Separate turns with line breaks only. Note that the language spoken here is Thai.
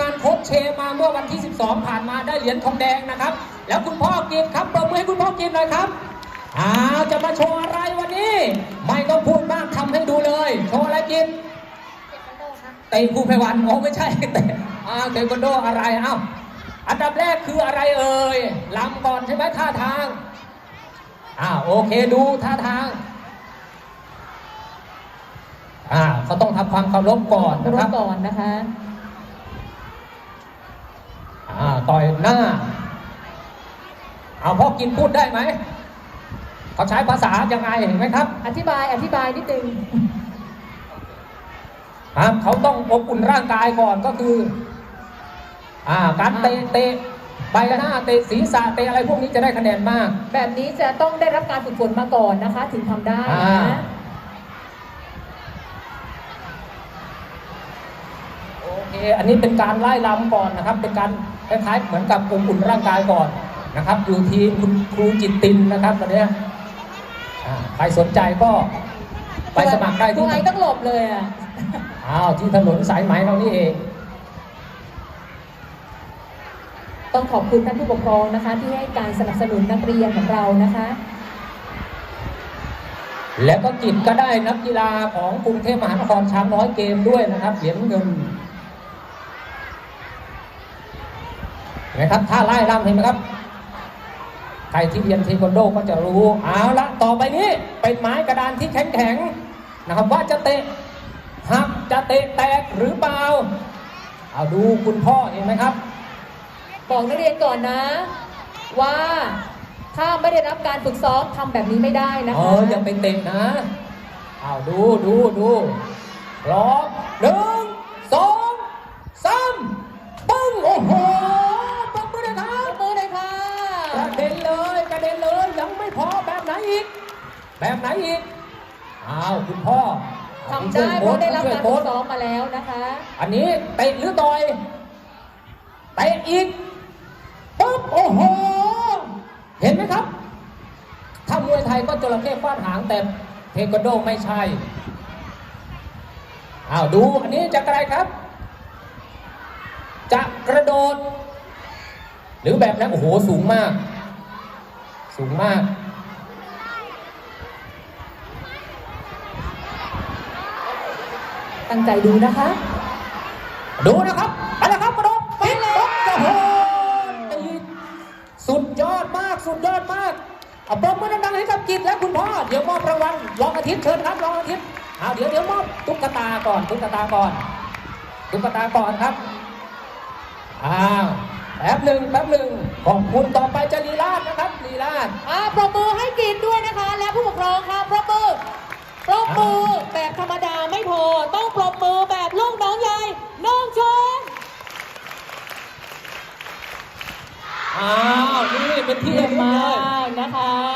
งานโค้ชเชมาเมื่อวันที่ 12 ผ่านมาได้เหรียญทองแดงนะครับ แล้วคุณพ่อกินครับประมือให้คุณพ่อกินหน่อยครับอ้าวจะมาโชว์อะไรวันนี้ ไม่ต้องพูดมากทำให้ดูเลย โชว์อะไรกินเตะภูไพวันโอ้ไม่ใช่เตะอ่าเทควันโดอะไรเอ้าอันดับแรกคืออะไรเอ่ยลำก่อนใช่ไหมท่าทางอ่าโอเคดูท่าทางอ่าเขาต้องทำความเคารพก่อน
ร
นะค
ถ
รับ
ก่อนนะคะ
อ่า ต่อยหน้า เอาพ่อกินพูดได้ไหมเขาใช้ภาษายังไงเห็นไหมครับ
อธิบายอธิบายนิดนึง
ครับเขาต้องอบอุ่นร่างกายก่อนก็คือ อ่า การเตะเตะใบหน้าเตะศีรษะเตะอะไรพวกนี้จะได้คะแนนมาก
แบบนี้จะต้องได้รับการฝึกฝนมาก่อนนะคะ ถึงทำได้
อ่า
นะ
โอเค อันนี้เป็นการไล่ลำก่อนนะครับ เป็นการ คล้ายๆเหมือนกับอบอุ่นร่างกายก่อนนะครับอยู่ทีมคุณครูจิตตินนะครับตอนเนี้ยอ่าใครสนใจก็ไปสมัครได้
ตร
ที่
งไหนต้องหลบเลยอะ
อ้าวที่ถนนสายไหมเรานี่เอง
ต้องขอบคุณท่านผู้ปกครองนะคะ ที่ให้การสนับสนุนนักเรียนของเรานะคะ
แล้วก็กิจก็ได้นักกีฬาของกรุงเทพมหานครช้างน้อยเกมด้วยนะครับเหรียญเงินเห็ นไหมครับถ้าไล่รำเห็นไหมครับ ใครที่เรียนเทควันโดก็จะรู้เอาละต่อไปนี้เป็นไม้กระดานที่แข็งแข็งๆนะครับว่าจะเตะหักจะเตะแตกหรือเปล่าเอาดูคุณพ่อเห็นไหมครับ
บอกนักเรียนก่อนนะ ว่าถ้าไม่ได้รับการฝึกซ้อมทำแบบนี้ไม่ได้นะ
เอ
คะ
ออย่าไปเตะนะเอาวดูดูดูพร้อมหนึ่ง แบบไหนอีก อ้าวคุณพ่อ
ทำได้เพราะได้รับการ
ช่
ฝึ
วย
ก
โค้ช
ซ้อมมาแล้วนะคะ
อันนี้เตะหรือต่อยเตะอีกปุ๊บโอ้โห เห็นไหมครับ ถ้ามวยไทยก็จระเข้ฟาดหางแต่เทควันโดไม่ใช่ อ้าวดูอันนี้จะอะไรครับ จะกระโดด หรือแบบนั้นโอ้โหสูงมาก สูงมาก
ตั้งใจดูนะคะ
ดูนะครับไปแล้วครับกระโดดปิดปุ๊บโอ้โหตีสุดยอดมาก สุดยอดมากเอาปรบมือดังๆให้กับกิจและคุณพ่อ เดี๋ยวมอบรางวัลรองอาทิตย์เชิญครับรองอาทิตย์เอาเดี๋ยวเดี๋ยวมอบตุ๊กตาก่อน ตุ๊กตาก่อนตุ๊กตาก่อนครับอ้าวแป๊บหนึ่งแป๊บหนึ่งขอบคุณต่อไปจะลีลาดนะครับลีลาด
อ่าปรบมือให้กินด้วยนะคะ และผู้ปกครองค่ะปรบมือ อ้า
ว นี่เป็นที่
เยี่
เรี
ย
ย
ม
บร้
มากนะคะ